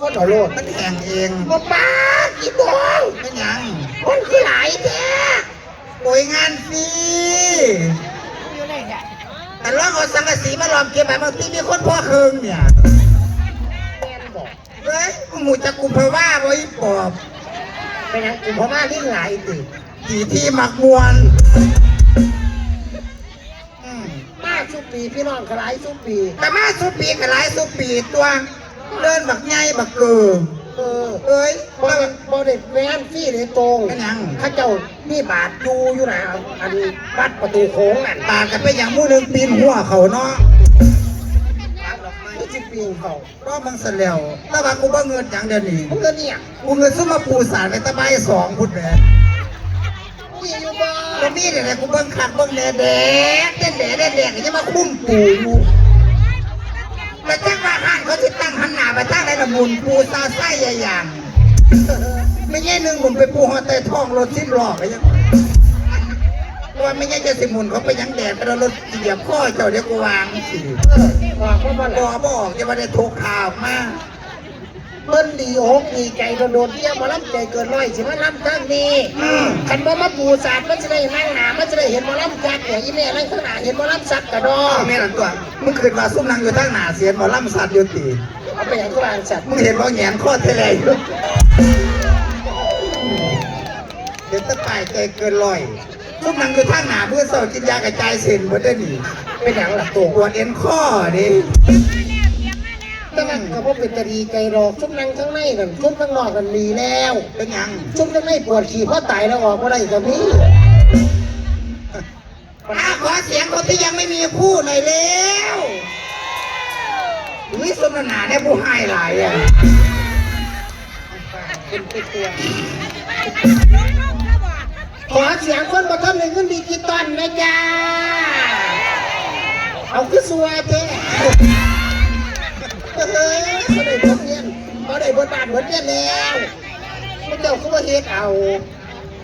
คนเอาโลดมันแข่งเองบ่ป้ากี่บองเป็นหยังคนคือหลายแท้โอยงานฟรีแต่ลองเอาสังกะสีมาล้อมเก็บแบบบางทีมีคนพ่อเคืองเนี่ยแม่นบอกเฮ้ยหมูจะกุมเพว่าไว้ปอบเป็นหยังกลุ่มพม่าที่หลายติกี่ที่มักมวนอืมมาชุบปีพี่น้องก็หลายชุบปี แต่มาสุปีกับหลายสุปีตัว เดินบักไงบักเกิงเออเอ้ยบ่ได้บ่ได้แม่นฟี่เลยตรงเป็นหยังเข้าเจ้ามีบาทดูอยู่นะอันวัดประตูโค้งนั่นปากกันไปอย่างหมู่หนึงปีนหัวเขาเนาะไม่ใช่ปีนเขาก็มึงเสลียวแล้วว่ากูบ่เงินอย่างเดียวนี้มึงก็เนี่ยกูเงินซื้อมาปูสารไปตะไบสองพุทธแหละมีอยู่บ้าแล้วนี่เนี่ยนะกูเบิ่งขัดเบิ่งแดดแดดแดดแดดแดดแดดก็จะมาคุ้มปูอยู่ แต่จังว่าห้านเขาที่ตั้งหันหน้าไปทางไหนละมุนปูซาไส้ใหญ่อย่างไม่ใช่หนึ่งหมุนไปปูหัวเตท้องรถสิ้นหลอกไอ้ยังว่าไม่ใช่จะสิมุนเขาไปยังแดดไปโดนรถเหยียบข้อเจ้าเดี๋ยวกูวางสิเอบอกบอบอกจะมาได้ทุกข่าวมา เพิ่นดีอกดีใจโดนๆเที่ยวมาล้ำใจเกินร้อยสิมาล้ำทั้งนี้อืมคันบ่มาปูศาสตร์มันจะได้นั่งหนามันจะได้เห็นหมอลำจักเนี่ยอีแม่นั่งข้างหน้าเห็นหมอลำสัตว์กระดออ้าวแม่หลังตัวมึงขึ้นมาซุ่มนางอยู่ทางหน้าเสียนหมอลำสัตว์อยู่ตีเอาไปอย่างกลางสัตว์มึงเห็นว่าแหงนข้อเทเลอยู่เดี๋ยวจะตายใจเกินร้อยซุ่มนางอยู่ทางหน้าเพื่อเศร้ากินยากระจายเส้นหมดได้หนิเป็นอย่างหลักปตัววดเอ็นข้อดิ แต่ว่าก็บ่เป็นตะดีไกลดอกชุบนั่งข้างในนั่นชุบข้างนอกนั่นมีแล้วเป็นหยังชุบข้างในปวดขี่เพราะตายแล้วออกมาได้ก็มีอ้าวขอเสียงคนที่ยังไม่มีคู่หน่อยเร็ววิสมนาเนี่ยผู้ให้หลายอะเป็นไปตัวขอเสียงคนบ่ทำในเงินดิจิตอลนะจ๊ะเอาคือสัวเจ้เฮ้ยเขาได้บทเรียนเขาได้บทบาทบทเรียนแล้วมันเจ้าก็มาเฮ็ดเอา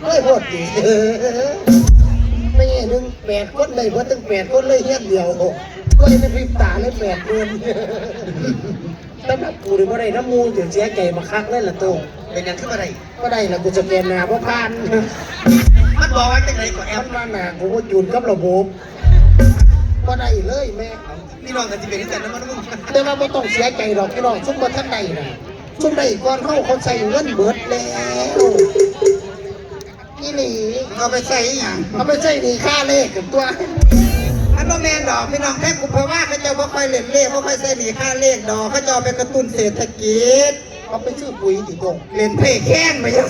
เฮ้ยพดดีไม่ใช่หนึ่งแปดคนเลยบ่ตั้งแปดคนเลยเฮ็ดเดียวก็ยังไม่พริบตาเลยแปดเดือนสำหรับกูนี่บ่ได้น้ำมูจนเสียใจมาคักเลยล่ะโตเป็นยังขึ้นมาได้ก็ได้ละกูจะเกณฑ์หนาเพราะผ่านมันบอกว่าจังไรก็แอแอปมาหนากูก็จูนกับระบบก็ได้เลยแม่ พี่น้องกันจะเป็นกันนะมันมึงแต่ว่าไม่ต้องเสียใจหรอกพี่น้องซุ่มมาท่านใดนะซุ่มใดก่อนเข้าคนใส่เงินเบิดแล้วนี่หลีเอาไปใส่อหย่างเอาไม่ใช่ดีค่าเลขกับตัวอันโนแมนดอกพี่น้องแค่กุเพราะว่าเขาเจ้าบ่ค่อยเล่นเลขบ่ค่อยใส่หนีค่าเลขดอกเขาเจ้าเอาไปกระตุ้นเศรษฐกิจเอาไปชื่อปุ๋ยติตรงเล่นเพ่แข้งไปยัง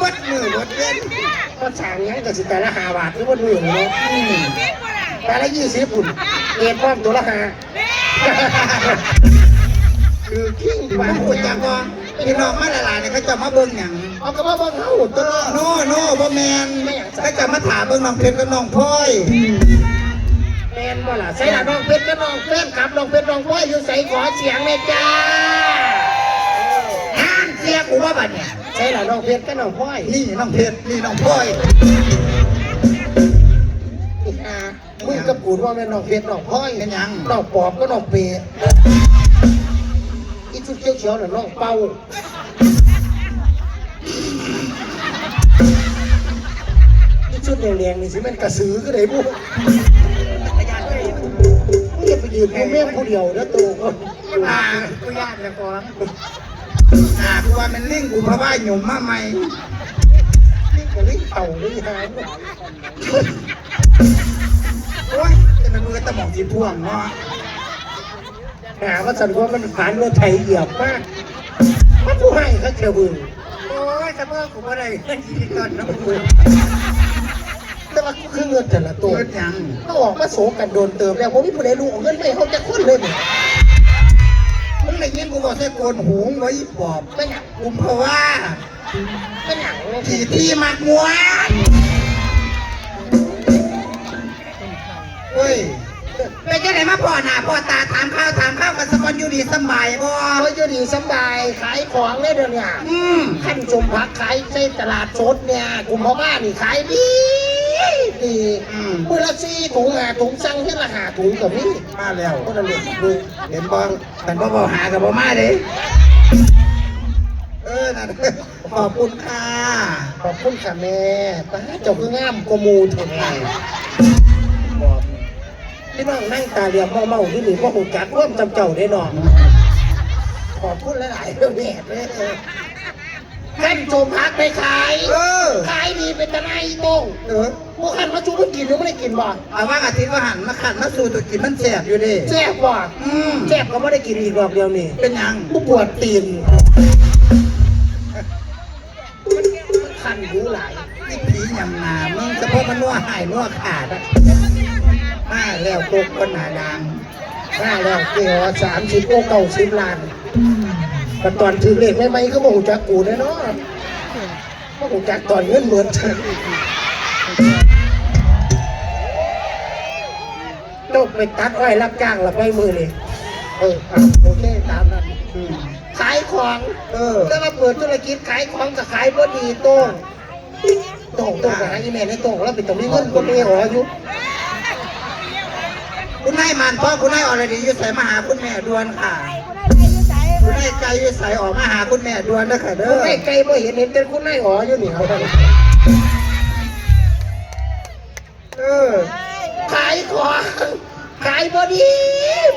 ไงวัดมือวัดเล่นก็สร้างยังกับสิแต่ละหาบาทหรือว่าหมื่นเนาะแต่ละยี่สิบปุ่นเอ็ดพร้อมตัวละหาคือขิ้งปากพูดจากว่าพี่น้องมาหลายๆเนี่ยเขาเจะมาเบิ่งหยังเอากระเพาะบ้างเข้าตัวละโน่โน่บ่แมนเขาเจะมาถามเบิ่งน้องเพชรกับน้องพลอยแมนบ่ล่ะใส่ละน้องเพชรก็น้องเพชรครับน้องเพชรน้องพ้อยอยู่ใส่ขอเสียงเลยจ้าห้ามเสียกูว่าบัดเนี่ย ใช่ละน้องเพชรก็น้องพ้อยนี่น้องเพชรนี่น้องพลอยอีหามึงกับกูว่าแม่นน้องเพชรน้องพ้อยเป็นหยังน้องปอบก็น้องเปรตอีชุดเขียวๆน่ะน้องเป่าอีชุดแดงๆนี่สิแม่นกระสือก็ได้บุมึงอย่าไปยืนกูแม่งผู้เดียวนะตัวคนอ่ากูยากแล้วก่อน อ่ากูว่ามันลิงกูเพราะว่าหยุ่มมาใหม่นี่งก็ลิ้นเต่านี่ฮะโอ้ยจะเป็นมือตะหมองสีพ่วงเนาะหาว่าสันว่ามันผ่านรถไถเหยียบมากมันผู้ให้เขาเชียวบึงโอ้ยจะเมื่อกูบ่ได้เงินที่ต้นน้ำกูแต่ว่าคือเงินแต่ละตัวเงินยังก็ออกมาโศกกันโดนเติมแล้วผมมีผู้ใดรู้เงินไม่เขาจะคุ้นเลยเนี่ย ยินกูบอกใส่โกนหูงไว้ปอบไม่หนักกูเพราะว่าไม่หนักขี่ที่มักมวนเฮ้ยไปจะไหนมาพ่อหน้าพ่อตาถามข้าวถามข้าวกันสกอนอยู่ดีสำบายบ่เขาจะดีสบายขายของได้เดี๋ยวนี้อืมขั้นชมพักขายในตลาดสดเนี่ยกลุ่มพ่อบ้านนี่ขายดี ดีอืมมือละสี่ถุงหาถุงสั่งที่ละหาถุงกับนี่มาแล้วคนละเล็กดูเห็นบ้องกันบ่บ่หากับบ่มาเด้เออนั่นขอบคุณค่ะขอบคุณค่ะแม่ป้าเจ้าคืองามกว่าหมูเถึงไงบอกพี่น้องนั่งตาเหลี่ยมเมาเมาๆที่หนึ่งก็หูจักร่วมจำเจ้าได้หนองขอบคุณหลายๆเรื่องแม่เลย ท่านชมพักไปขาย เออ ขายดีเป็นตะไนโต้งเออพวกขันมาชูเพิ่งกินหรือไม่ได้กินบ่เอาว่าอาทิตย์ว่าหันมาขันมาสู่ตัวกินมันแสบอยู่เดิแซ่บบ่อืมแซ่บก็ไม่ได้กินอีกรอบเดียวนี่เป็นหยังผู้ปวดตีนมันคันหูหลายนี่ผียำหนามึงเฉพาะมันนัวหายนัวขาดอะมาแล้วตกคนหนาดังห้าแล้วเกี่ยวสามสิบโอเก่าสิบล้าน แต่ตอนถือเลขไม่ไม่ก็บอกจักกูแน่เนาะบอกจักตอนเงินเหมือนฉันจบไปตัดอ้อยรับจ้างละไปมือเลยเอออะโอเคตามนั้นอืมขายของเออ ถ้ามาเปิดธุรกิจขายของกับขายบ่ดีโต้งโต้งโต้งไปหาอีแม่ในโต้งแล้วเป็นตรงนี้เงินก็ไม่หออยู่คุณนายมันพ่อคุณนายอรดีอยู่ใส่มาหาคุณแม่ดวนค่ะ คุณนายใจอยู่ใส่ออกมาหาคุณแม่ดวนนะค่ะเด้คุณอนายไกลบ่เห็นเห็นแต่คุณนายหออยู่นี่เขาเออขายของขายบ่ดี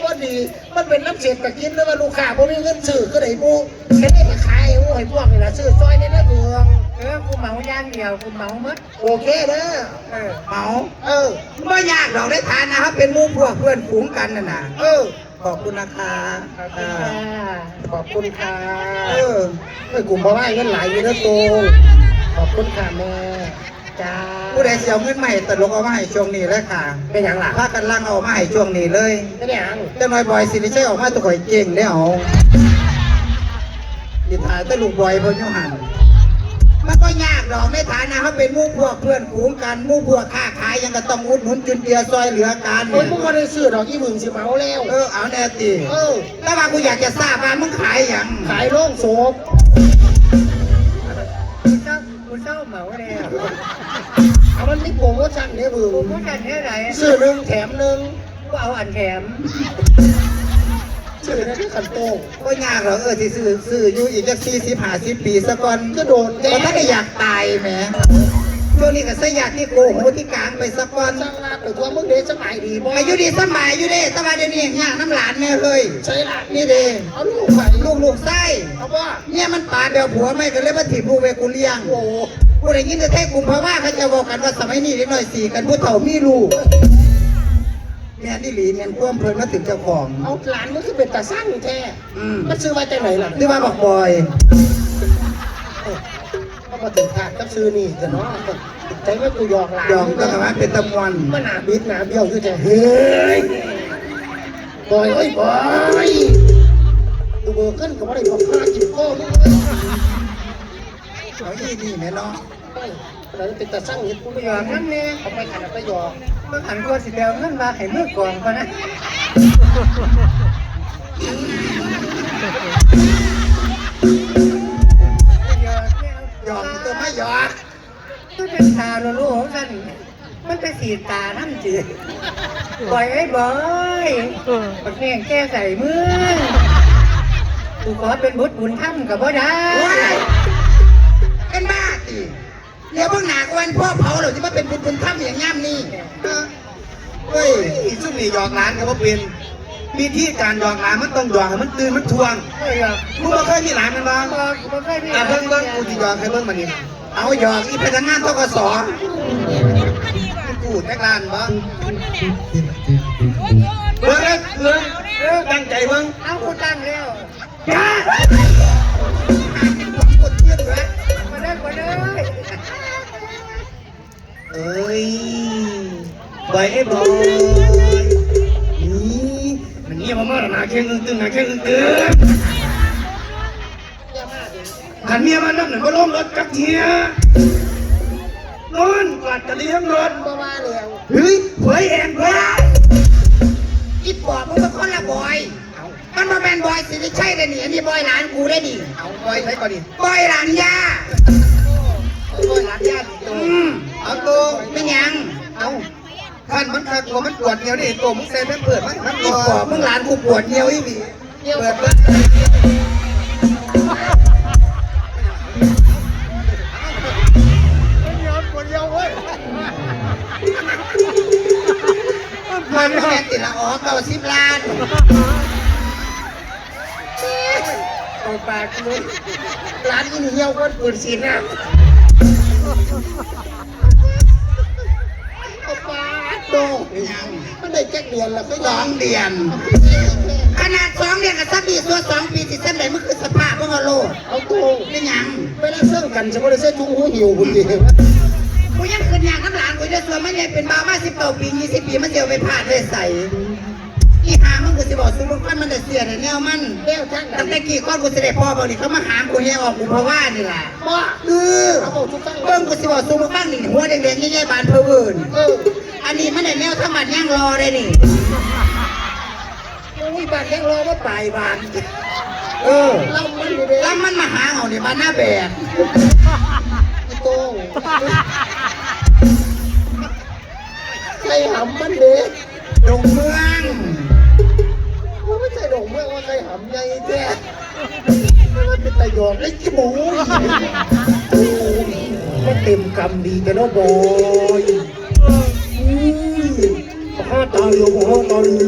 บ่ดี มันเป็นน้ำเสียตะกินแล้วว่าลูกค้าบ่มีเงินซื้อก็ได้บูแค่นี้ก็ขายโอ้ยพวกนี่ล่ะซื้อซอยในนะเบืองเออกูเหมาย่างเดียวกูเหมาหมดโอเคเด้อเออเหมา เออไม่ยากดอกได้ทานนะครับเป็นหมู่พวกเพื่อนฝูงกันน่ะนะเออ ขอบคุณนะคะขอบคุณอ่าค่ะขอบคุณค่ะเออเอ้ยกลุ่มเพราะว่าเงินหลายอยู่นะโตงขอบคุณค่ะแม่จ้าผู้ใดเสียเงินมาให้ตลกเอามาให้ช่วงนี้เลยค่ะเป็นอย่างหลักพากันล่างเอามาให้ช่วงนี้เลยเป็นอย่าง เจ้าน้อยบอยสิริชัยออกมาตัวข่อยเก่งได้เอาดิถ่ายแต่ลูกบอยเพิ่นอยุหัน มันก็ยากดอกในฐานะเขาเป็นหมู่พวกเพื่อนฝูงกันหมู่พวกค้าขายยังก็ต้องอุดหนุนจุนเจือซอยเหลือกันโอ้ยมึงมาได้ซื้อดอกยี่หมื่นสิเมาแล้วเออเอาแน่ติเออแต่ว่ากูอยากจะทราบว่ามึงขายอย่างขายโล่งศพกูเศร้ากูเศร้าเหมาแล้วเอามันมีโปรโมชั่นเนี่ยมึกูงพูดกันเท่าไหร่ซื้อหนึ่งแถมหนึ่งกูเอาอันแถม ซื้อได้ที่ขันโต้งก็ยากหรอกเออที่ซื้อซื้ออยู่อีกจักสี่สิบห้าสิบปีซะก่อนก็โดนแกแต่ถ้าได้อยากตายแหมช่วงนี้ก็สยากที่โกโหที่กลางไปซะก่อนสร้างลาบไปทั่วมึงเดชสบายดีบ่อายุดีสมัยอยู่เด้สบายเดี๋ยวนี้ยากน้ำหลานแม่เฮ้ยใช่ล่ะนี่เด้เอาลูกไปลูกลูกไส้เอาว่าเนี่ยมันป่าเดียวผัวไม่ก็เลยมาถีบลูกเวกูเลี้ยงโอ้โหผู้ใดยินจะแท้กลุ่มเพราะว่าเขาจะบอกกันว่าสมัยนี้เด็กน้อยสี่กันผู้เฒ่ามีลูก แม่นี่หลีแม่นพ่วมเพลินมาถึงเจ้าของ เอาหลานมันคือเป็นตาสร้างแท้อืม มันซื้อมาจากไหนล่ะหรือว่าบอกบอยก็มาถึงทางกับซื้อนี่กันเนาะใจว่ากูหยอกหลานยอมก็กลับมาเป็นตะมวนมันหนาบิดหนาเบี้ยวอยู่แต่เฮ้ยบอยเอ้ยบอยดูเบอร์ขึ้นกับอะไรบอกห้าจิบโก้มึงเลยเอาอีนี่แม่เนาะ เฮ้ยอะไรเป็นตาสร้างเห็ดกูกูไม่หยยออมกนั่นเนี่ยเอาไปขันเอาไปหยอกเมื่อขันกูสิเดียวเงินมาให้มือกองพอนะหยอกเนี่ยหยอกนี่ตัวไม่หยอกตัวเป็นตาโลโลของฉันมันเป็นสีตาน้ำจืดปล่อยไอ้บอยปักแง่งแก้ใส่มือกูขอเป็นบุตรบุญธรรมกับบ่ได้ เดี๋ยวเพิ่งหนากวันพ่อเผาเราจะมาเป็นบุญบุญถ้ำอย่างย่ำนี่เออเฮ้ยอีซุ่มนี่หยอกหลานกับว่าเป็นมีที่การหยอกหลานมันต้องหยอกให้มันตื่นมันทวงไม่หรอกมึงบ่เคยมีหลานมันบ้างบอกบ่เคยมีอะเบิ่งเบิ่งกูจะหยอกให้เบิ่งมานี่เอาหยอกอีพนักงานทกศกูแท็กลานบ้างเบิ่งเลยเบิ่งเออตั้งใจเบิ่งเอากูตั้งแล้ว เอ้ยบอยไอ้บอยนี่มันเงียบมากๆหนาแข้งอึ้งตึงหนาแข้งอึ้งตึงขันเมียมันนั่งหนึ่งก็ล้มรถจักเทียนอนกลัดกระเลี้ยงรถบ่ว่าแล้วเฮ้ยเผยเองเผยอีปอบมึงเป็นคนละบอยมันมาเป็นบอยสิริชัยเลยนี่อันนี้บอยหลานกูได้ดิเอาบอยใช้ก่อนดิบอยหลานย่าบอยหลานญาติโตอืม เอาตัวเป็นหยังเอาเอาท่านมันคักตัวมันปวดเดียวนี่ตัวมึงใส่แม่เปิดมันมันอีปปวอดบมึงหลานกูปวดเดียวอีหลีเปิดเปิดปวดเดียวเว้ยมันแม่ติดละอ๋อเก้าสิบล้านเอาปากเลยร้านอินเหี่ยวก็ปืนสีน้ำ โดมันได้แก๊กเดือนแล้วก็สยัองงเดือน ขนาดสองเดือนกับสักปีตัวสองปีสิเส้นไหนมันคือสภาพพวกเราโลดเอาโตไม่ยังเวลาเสื่อมกันจะไม่ได้เส้นจุงหูหิวคุณดีกูยังขึ้นยางน้ำหลานกูจะส่วนมันยังเป็นบ้ามาสิบเก้าปียี่สิบปีมันเดียวไปพลาดเลยใส่อีหามันก็สิบอกซุ้มฟันมันจะเสียแต่แนวมันเลี้ยวช่างกัตั้นงแต่กี่ก้อนกูเสด็จพ่อบอกนี่เขามาหามกูเฮียออกกูเพราะว่านี่แหละบ้าเออเขาบอกทุกท่านเบิ้งกูสิบอกซุ้มฟังนี่หัวแดงๆใหญ่ๆบานเพอเวิร์นเออ อันนี้มันได้แนวธรรมะย่างรอเลยนี่อุ้ยบานยังรอว่าปลายบานเออเล่ามันอยู่เด้แล้วมันมาหาเอาเนี่ยบ้านหน้าแบกอีโตใครหำมันเด้ดงเมืองว่าไม่ใช่ดอกเมื่อว่าใครหำใหญ่แท้มันเป็นตะยอกไอ้ขี้หมูโอ้ยมันเต็มกำดีกันเนาะบอยอืมข้า ตายอยู่ข้าตายอยู่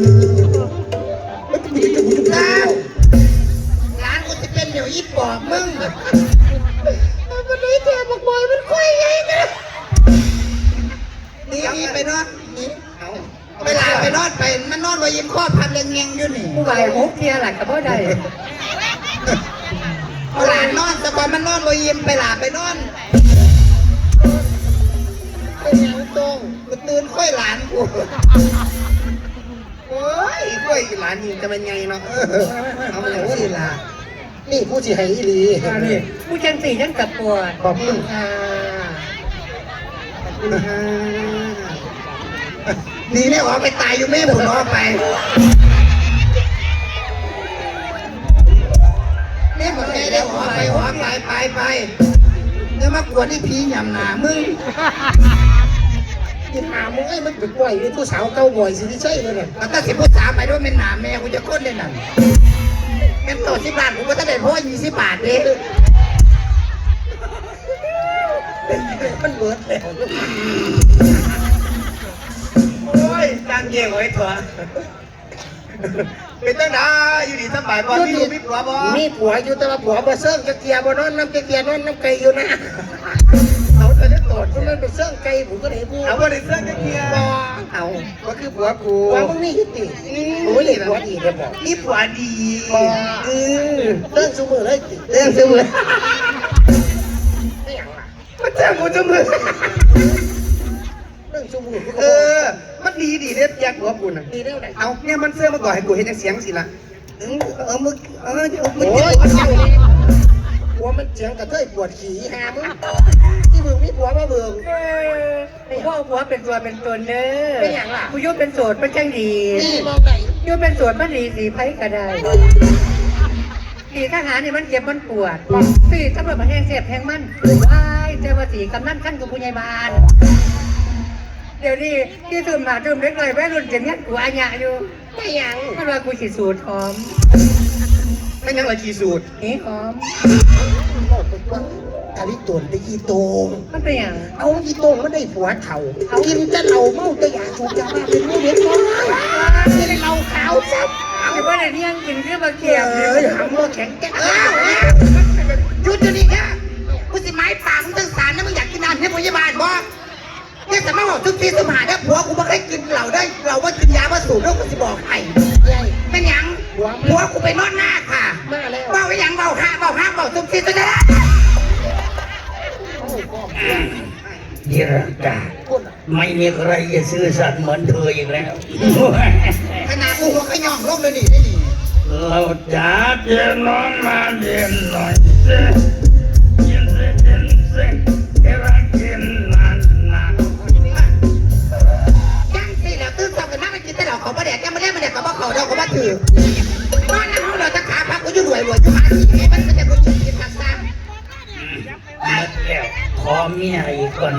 ไม่ต้องมีจะหูจะเจ้าเล่าร้านกูจะเป็นเดี๋ยวอีปอบมึงมันได้แท้บักบอยมันค่อยใหญ่นะนี่นี่ไปนอนนี่เอาเวลาไปนอนไปมันนอนไว้ยิมข้อพับเรงเงงอยู่นี่ผู้ใหญ่หกเทียหลักกับพ่อใดเอาหลานนอนแต่ก่อนมันนอนไว้ยิมไปหลาไปนอนเป็นยังตรงกู ตื่นค่อยหลานกูโอ้ยกล้วยหลานนี่จะเป็นไงเนาะเอามาอย่างนี้ล่ะนี่ผู้ที่ให้อีหลีอ่านี่ผู้จังสี่จังกับปวดขอบคุณค่ะดีเนี่ยออกไปตายอยู่แม่บุญออกไปแม่บอกแกได้ออกไปออกไปไปไปเดี๋ยวมากวนที่ผีหยำหนามึง ที่หามึงไอ้มันเป็นบ่อยนี่ผู้สาวเก่าบ่อยสิที่ใช่เลยเนี่ยแล้วก็สิบผู้สามไปด้วยเป็นหนาแม่กูจะก้นได้นั่นเป็นตัวสิบบาทกูก็ต้องได้เพราะยี่สิบบาทเด้มันเบิดแล้วโอ้ยตั้งเกี่ยงไว้เถอะเป็นตั้งดาอยู่ดีสบายบ่มีลูกมีผัวบ่มีผัวอยู่แต่ว่าผัวบ่เซิร์งจะเกียบ่นอนน้ำจะเกียร์นอนน้ำไก่อยู่นะ เอาแต่จะตดเพราะมันเป็นเซิร์งไก่ผมก็ได้พูดเอาบ่ได้เสื้อจะเกียร์บ่เอาก็คือผัวกูว่ามึงนี่ยุติโอ้ยเด็กผัวดีเดี๋ยวบอกนี่ผัวดีบ่เออเรื่องสมือเลยติเรื่องเสมอไม่หยังล่ะมันเจ้ากูจะมือเรื่องสมือเออ มันดีดีเด็ดอยากผัวกูน่ะดีแล้วไหนเอาเนี่ยมันเสื้อมาก่อนให้กูเห็นเสียงสิล่ะเออเออมึงเออเดี๋ยวมึงโอ้เจ็บยปวดเจ้านี่ผัวมันเจียงกระเทยปวดขี้หามึง ที่มึงมีผัวมาเบิ่งเออพ่อผัวเป็นตัวเป็นตนเด้อเป็นหยังล่ะผู้ยุเป็นโสดมันจังดีนี่มองไหนยุเป็นโสดมันดีสีไพ่ก็ได้สีทหารนี่มันเจ็บมันปวดสีตำรวจมาแห้งเสียบแห้งมันไอ้ายเจ้าว่าสีกำนันขั้นกับผู้ใหญ่บ้านเดี๋ยวนี้ที่ตื่มหาตื่มเล็กเลยแม่รุ่นเจนเนี่ยกูอาญะอยู่ไม่หยังมันว่ากูฉีดสูตรหอม ไม่งั้นว่าขี้สูตรนี่หอมบอกไปว่าอาริตนได้อีโตงมันเป็นอย่างเอาอีโตงมันได้ผัวเถ่ากินจะเหล่าเมาจะอยากสูบยาบ้าเป็นผู้เลี้ยงน้อยจะได้เหล่าขาวซับไอ้ว่าในเที่ยงกินคือมาเกีเกียยบบเลเลยยหำว่าแข็งแก๊กเอ้าเอ้าหยุดอยู่นี่นะกูสิไม้ปากมึงตั้งสารนะมึงอยากกินน้ำให้พยาบาลบ่เนี่ยแต่มาบอกทุกทีสมหาเนี่ยผัวกูไม่เคยกินเหล้าได้เหล้าว่ากินยาว่าสูบแล้วกูสิบอกให้ใหญ่เป็นหยังผัวกูไปนอนหน้าค่ะมาแล้ว เบาไปหยังเบา ห้าเบาห้าเบาทุกทีตัวเนี้ยโอ้ก็นิรันดร์คนไม่มีใครจะซื่อสัตย์เหมือนเธออีกแล้วขนาดกูหัวขย่องลงเลยนี่ได้นี่เราจะเดินนองมาเดินหน่อยสิยินสิยินสิที่รักกินนานนานยังสิแล้วตื่นสองกันนั่งไปกินแต่เหล้าเขาบ่แดกยังไม่ได้มาแดกกับบ่เขาเดาเขาบ่ถือ รวยรวยอยู่มาที่ไหนมันจะกูกินกินผักซ้ำหมดแล้วขอเมียอีกคน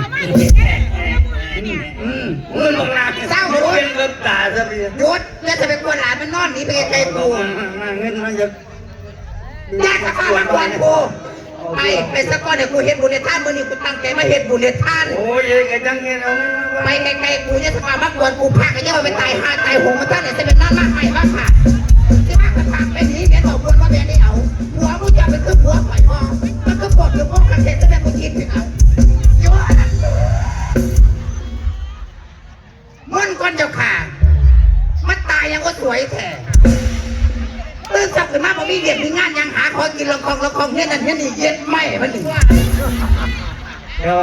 อืมมือลงลาเศร้าเป็นเริ่มตาซะพี่หยุดแล้วจะไปกวนหลานมันนอนหนีไปไกลกูเงินมันจะญาติข้ามากวนกูไปไปสักก้อนเดี๋ยวกูเฮ็ดบุญในท่านมื่อนี้กูตั้งใจมาเฮ็ดบุญในท่านโอ้ยกระจังเงินเอาไปไกลๆกูจะสามารถกวนกูพากันย่าไปตายหาตายหงมาท่านไหนจะเป็นนั่นมากไปมากค่ะ ไปขึ้นหัวไข่พ่อมันก็ปลดหรือพวกกันเทศจะเป็นกูกินไปเอาเยอะนะมันก้อนเจ้าค่ะมันตายยังก็สวยแท้ตื่นสับขึ้นมาพอมีเดียดมีงานยังหาคอกินละครละครเนี่ยนั่นเนี่ยนี่เย็ดไม่มันหนึ่งเดี๋ยว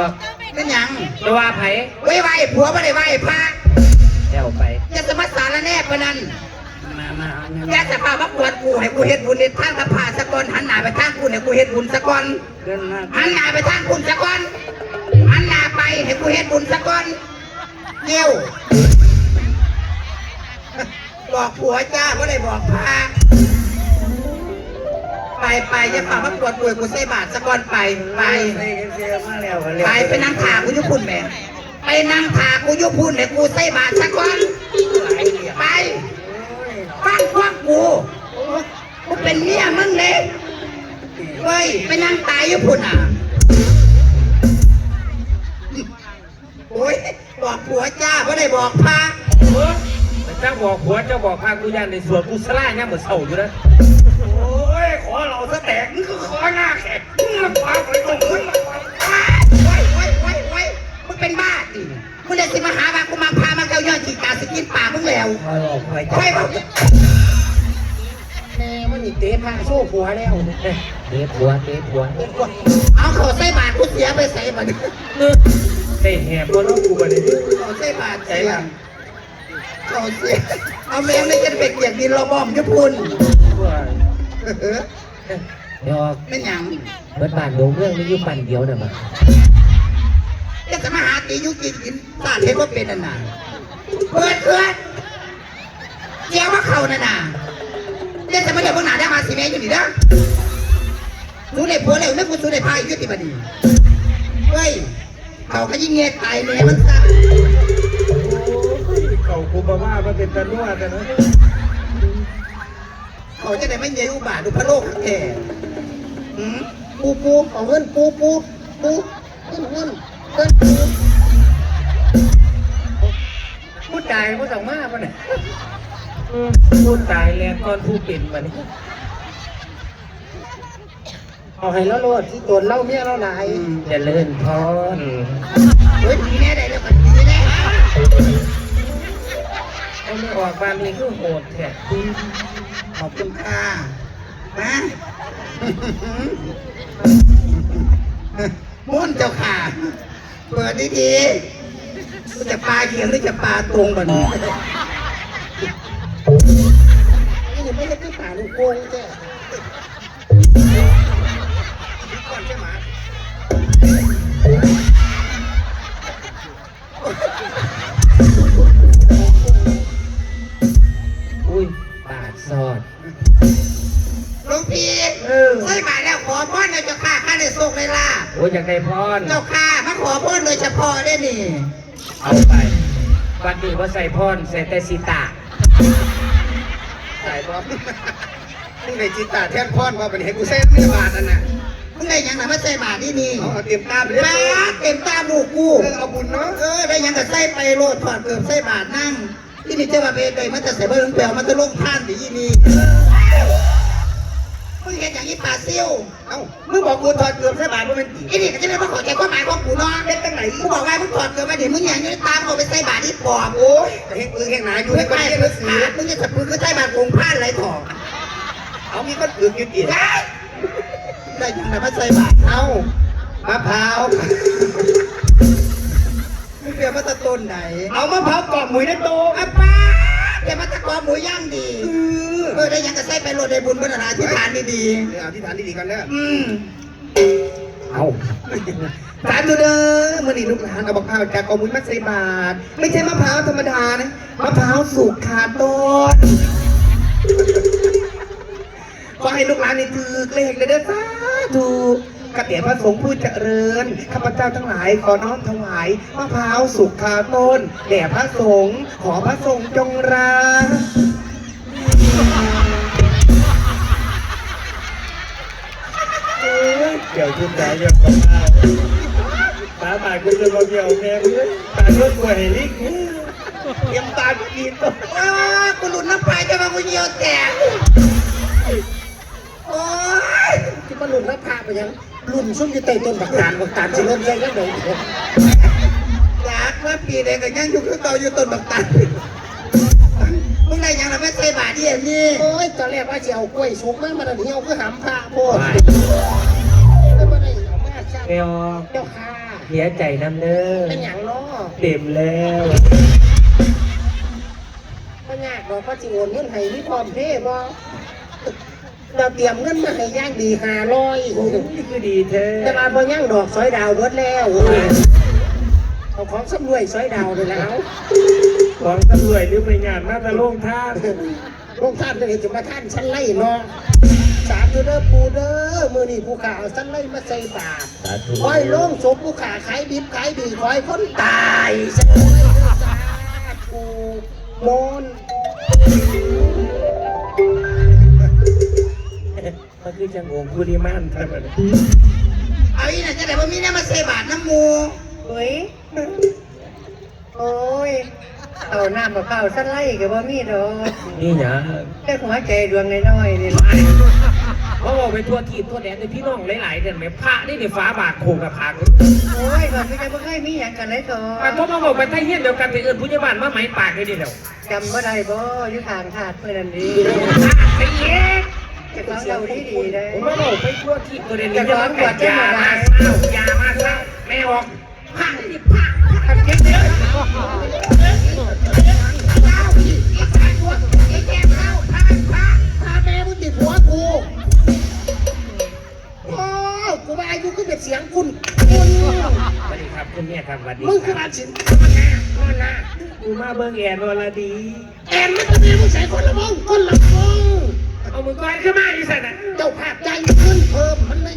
เป็นหยังจะว่าไผไว้ไหวผัวไม่ได้ไหวพระเดี๋ยวไปจะสมัสสารแน่ปะนั้น แกจะพามาปวดกูให้กูเฮ็ดบุญในทางกระพาสะกอนหันหน้าไปทางกูให้กูเฮ็ดบุญสะกอนเดินมาหันหน้าไปทางคุณสะกอนหันหน้าไปให้กูเฮ็ดบุญสะกอนเกี้ยวบอกผัวจ้าไม่ได้บอกพระไปไปจะพามาปวดกูให้กูใส่บาตรสะกอนไปไปไปเสียมาแล้วไปไปนั่งถากูยุพุ่นแม่ไปนั่งถากูยุพุ่นให้กูใส่บาตรสะกอนไป ฟังความกูกูเป็นเมียมึงเลยเฮ้ยไปนั่งตายยุพุ่นอะโอ้ยบอกผัวจ้าไม่ได้บอกพระเจ้าบอกผัวเจ้าบอกพากูยันในสวนกุศลาเนี่ยเหมือนเสาอยู่นะโอ้ยขอเราสแตกนี่ก็ขอหน้าแขกมึงมาปาไปตรงมึงอ้าวไว้ไว้ไว้ไว้มึงเป็นบ้าดิมึงเด็กสิมาหาว่ากูมาพามาเกาย่อยขีดกาสกินปากมึงแล้วคอยออกไปไว้บอกแม่มันนี่เตะพาโซ่ผัวแล้วเตะผัวเตะผัวเอาเขาใส่บาตรกูเสียไปใส่บาตรเตะแหบบนรถกูไปเลยเขาใส่บาตรเสียเขาเสียเอาแมวไม่จะไปเกลียดดินเราบ้อมยุพุนเดี๋ยวเป็นหยังเบิดบ้านโดงเรื่องนี้อยู่ปันเดียวน่ะมาจะจะมาหาตียุกินกินตาเทพว่าเป็นอันน่ะ เพื่อนเพื่อนเจ้าว่าเขาน่ะน่ะเดี๋ยวจะมาเดี๋ยวพวกหนาได้มาสีแม่อยู่นี่นะสูในผัวเลยไม่กูสูในพายยุติบัดีเฮ้ยเขาก็ยิ่งเงี้ยตายแม่มันซะเขากูมาว่ามันเป็นตะนวดนะเขาจะได้ไม่เงี้ยอุบาทดูพระโลกแก่หืมปูปูเอาเงินปูปูปูเงินเงินเงินปู ตายผู้สั่งมากมันเนี่ยผู้ตายแล้วตอนผู้เป็นมันนี่เอาให้แล้วโลดที่ตัวเล่าเมียเราหลายจะเลื่อนพรเฮ้ยดีแน่ได้แล้วกันดีแน่เอาไม่ออกบ้านนี้คือโหดแท้ขอบคุณค่ะนะมุ่นเจ้าค่ะ เปิดดีๆกู จะปลาเขียงหรือจะปลาตรงแบบนี้นี่ยังไม่ได้ขึ้นป่าลูกโกงแจ้อุ้ยปาดซอดหลวงพี่ใช่มาแล้วขอพรเลยเจ้าค่ะข้าได้โชคได้ลาภโอ้ยอยากได้พรเจ้าค่ะมาขอพรโดยเฉพาะได้นี่ เอาไปวันนี้ว่าใส่พรใส่แต่สีตาตายบ่มึงในจิตตาแท่นพรว่าเป็นเห็นกูเส้นไม่บาทนั่นน่ะมึงได้ยังนะมาใส่บาทที่นี่เอาเตรียมตาไปเลยเต็มตาลูกกูเออเอาบุญเนาะเออได้ยังก็ใส่ไปโลดถอดเกือบใส่บาทนั่งที่นี่เจ้ามาเป็นเลยมันจะใส่เบิ้งเปลวมันจะลงท่านดีนี่ อย่างนี้ป่าเซี่ยวเอ้ามึงบอกกูถอดเกือบใส่บาทว่าเป็นตีไอ้นี่ก็จะได้มาขอใจความหมายของกูเนาะเป็นตั้งไหนกูบอกว่ามึงถอดเกือบมาดิมึงอย่างนี้ตามเอาไปใส่บาทที่ปอบโอ้ยแต่เห็นปืนแห่งไหนอยู่มึงในไม่บ้านไปเรียนหมึนังงสือมึงจะจับปืนก็ใส่บาทโกงพลาดอะไรถอดเอามีคนปืนอยู่ตีได้ได้ยังไงมาใส่บาทเอามะพร้าวมึงเปลี่ยนมาตะต้นไหน เอามะพร้าวกรอบหมุยในโตอาป้าเปลี่ยนมาตะกอหมูย่างดีเออเออได้ยังก็ใส่ไปโลดได้บุญบรรดาที่ฐานดีเดี๋ยวอธิษฐานดีๆกันเด้อๆอืมเอาสาธุเด้อมื่อนี้ลูกหลานเอามะพร้าวจากกองมุ้ยมาใส่บาตรไม่ใช่มะพร้าวธรรมดานะมะพร้าวสุกขาดต้นก็ให้ลูกหลานนี่ถือเลขเลยเด้อสาธุกระเตียพระสงฆ์ผู้เจริญข้าพเจ้าทั้งหลายขอน้อมถวายมะพร้าวสุกคาต้นแด่พระสงฆ์ขอพระสงฆ์จงรัก เกี่ยวคุณตาเกี่ยวกับข้าวตาตายคุณจะมาเกี่ยวแม่เลยตาเลือดกว่าเฮลิกเตรียมตาก็ดีตัวอ้ากูหลุดน้ำปลายจะมากูเหี่ยวแตกโอ้ยที่มันหลุดน้าผาไปยังรุ่นซุ่มอยู่ใต้ต้นบักตาลบักตาลสิเริ่มใหญ่ยังไงอยากมาปีเด็กก็ยังอยู่คือเก่าอยู่ต้นบักตันมึงได้ยังละไม่ใช่บาทเดียวนี่โอ้ยตอนแรกว่าจะเอากล้วยสุกมามันเหี่ยวคือหำผ้าโพดไม่มาได้ เอามาจ้าไม่ออกเจ้าค่ะเสียใจน้ำเด้อเป็นอย่างน้อเต็มแล้วก็ยากบอกว่าจิโอนเงินให้นี่พร้อมเพย์บ่เราเตรียมเงินมาให้ย่างดีห้าร้อยนี่คือดีเธอแต่มาพอย่างดอกสอยดาวเบิดแล้วเอาของสำรวยสอยดาวเลยแล้วของตำรวจหรือไปงานมาตะลงท่าลงท่านจะเห็นจะมาท่านชั้นไล่เนาะ สาธุเด้อปูเด้อมือนี่ผู้ขาเอาชั้นไล่มาใส่บาตรสาธุคอยลงศพผู้ขาขายดิบขายดีคอยคนตายสาธุมนต์มันคือจังองค์คุริมานท่านน่ะเอาอีน่ะจะได้ว่ามีเนี่ยมาใส่บาทน้ำมูเฮ้ย โอ้ย เอาน้ำมะพร้าวสั้นไล่กับว่ามีดอกนี่หนะแต่หัวใจดวงน้อยๆนี่ เขาบอกไปทั่วทีทั่วแดนในพี่น้องหลายๆเดือนไหมพระนี่ในฟ้าบาทโขงกับผางโอ้ยก่อนไม่จะบ่เคยมีอย่างกันเลยต่อมันก็มาบอกไปใต้เฮียนเดียวกันไปเอิญผู้ใหญ่บ้านมาไหมปากเลยดิเดียวจำบ่ได้บ่อยู่ทางถาดเมื่อนั้นดีไปเย็กจะฟังเราที่ดีเลยผมมาบอกไปทั่วทีตัวเด่นจะมากัดยามาเศร้า เป็นเสียงคุณคุณสวัสดีครับคุณแม่ครับสวัสดีมึงคือราสินมาหน้ามาหน้ากูมาเบิ้งแอนวลดี แอนมันจะมีมึงใส่คนละมงคนละมงเอามือก้อนขึ้นมาอีสันน่ะเจ้าภาพใจขึ้นเพิ่มมันเลย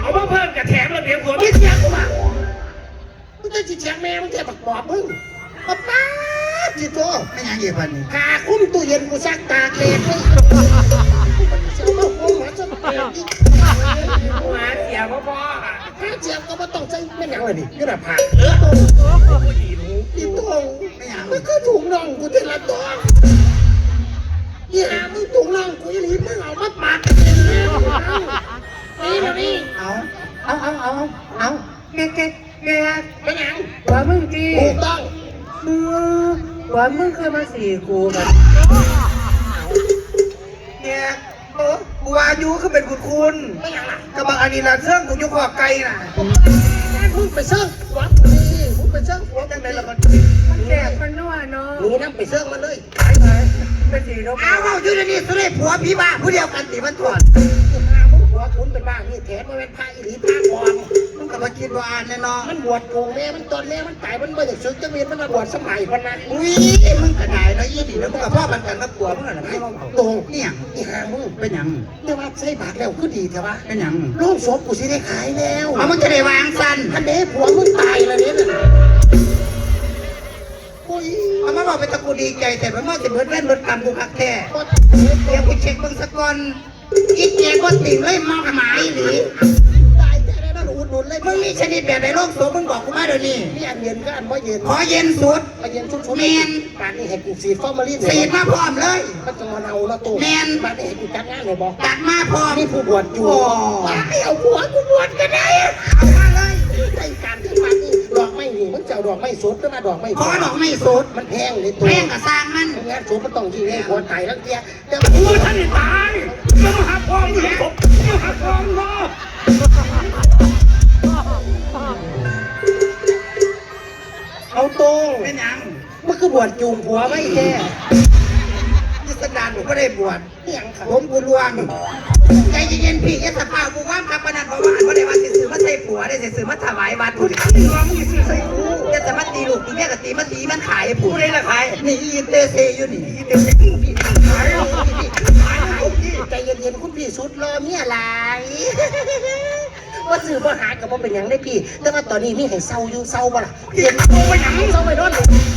เอามาเพิ่มกับแถมระเบียบหัวไม่เสียกูมามึงจะจิตเสียงแม่มึงแค่บักปอบมึงป้าป้าจิตโตไม่ยังเกี่ยวกันนี่ขาคุ้มตู้เย็นกูซักตากแดดให้ จ้ามาคุ้มหมาจะเปลี่ยนอีกหมาเสียพ่อพ่อข้าเจียก็ม่ต้องใช้ไม่หนังเลยดินี่แหละผักเออผู้หญิงอีตรงมันก็ถุงน่องกูทีละตัวนี่หามึงถุงน่องกูอีหลีมึงเอามาปัดนี่นะนี่เอาเอาเอาเอาเอาแกแกแกเป็นยังว่ามึงจีถูกต้องเออว่ามึงเคือมาสี่กูแบบเนี่ย เออกูว่าอายุคือเป็นคุณคุณไม่หยังล่ะกระบังอันนี้ละเสื่องกูอยุคขอบไกลน่ะมึงไปเชิงหัวกูนี่มึงไปเชิงหัวจัจังงไดไดล่ะล่ะมัมันนแกมันนัวเนาะหนูนั่งไปเชิงมันเลยไปไปเป็นสี่รบเอาเอาอยู่ในนี้สุดเลยผัวพี่บ้าผู้เดียวกันติมันถอดหามึงหัวคุณเป็นบ้านี่แถมมาเป็นพระอีหลีพระปลอม มึงก็มาคิดว่าอ่านแน่นอนมันบวชโกงแม่มันตอนแม่มันตายมันไม่อยากสึกจะมีมันมาบวชสมัยพันนั้นอุ้ยมึงกระไดเนาะยี่ดีแล้วมึงกับพ่อมันกันกับผัวมึงอะไรไม่รู้ตรงนี่หยังอีหามึงเป็นหยังแต่ว่าใส่บาทแล้วคือดีแต่ว่าเป็นหยังโรงศพกูสิได้ขายแล้วเอามึงจะได้วางสันอันเด้ผัวมึงตายแล้วเนี่ยน่ะโอ้ยเอามาบอกเป็นตะกูดีใจแต่มันมาจะเบิดแว่นเบิดกรรมกูพักแท้ก็เดี๋ยวกูเช็คเบิ่งสักก่อนอีเจ๊ก็ติ่งเลยมองหมายหรือตายแต่ได้นั่นอุดหนุนเลยมึงมีชนิดแบบในโลกโสมึงบอกกูมาเดี๋ยวนี้ นี่อันเย็นก็อันว่าเย็นขอเย็นสุดอันเย็นชุบชุบแมนบาทนี่เห็ดกูสีฟอร์มาลีนสีดมาพร้อมเลย มันจะมาเอาแล้วตัวแม่นบาทนี่เห็ดกูจัดงานเลยบอกตัดมาพร้อมนี่ผู้บวชอยู่โอ้ไม่เอาผัวกูบวชก็ได้เอามาเลยไอ้การที่มันนี่ดอกไม้นี่มันจะเอาดอกไม้สดก็มาดอกไม้ขอดอกไม่สุดมันแพงเลยตัวแม่งกับสร้างมันงานสดมันต้องยิงให้คนตายแล้วเดียวแต่กูท่านตายมึงหาพ่อมึงผมมึงหาพ่อมึง ตรงเป็นหยังมันคือบวชจูงผัวไม่แค่ยิสดานผมก็ได้บวชเนี่ยงผมกูลวงใจเย็นๆพี่แค่สภาพกูว่างกับปนันเพราะว่าอันว่าได้ว่าสิซื้อมาใส่ผัวได้สิซื้อมาถวายวัดผู้ที่ว่ามึงสิซื้อใส่กูจะจะมาตีลูกตีแม่กับตีมาตีมันขายผัวได้ละขายนี่อีเตเซอยู่นี่อีเตเซพี่ขายเอาพี่ขายเอาพี่ใจเย็นๆคุณพี่ที่สุดรอเมียหลาย ว่าซื้อบ่หากับว่าเป็นหยังได้พี่ แต่ว่าตอนนี้มีให้เศร้าอยู่เศร้าบ่ล่ะเจ็บตัวไปหยังเศร้าไปนอนเลย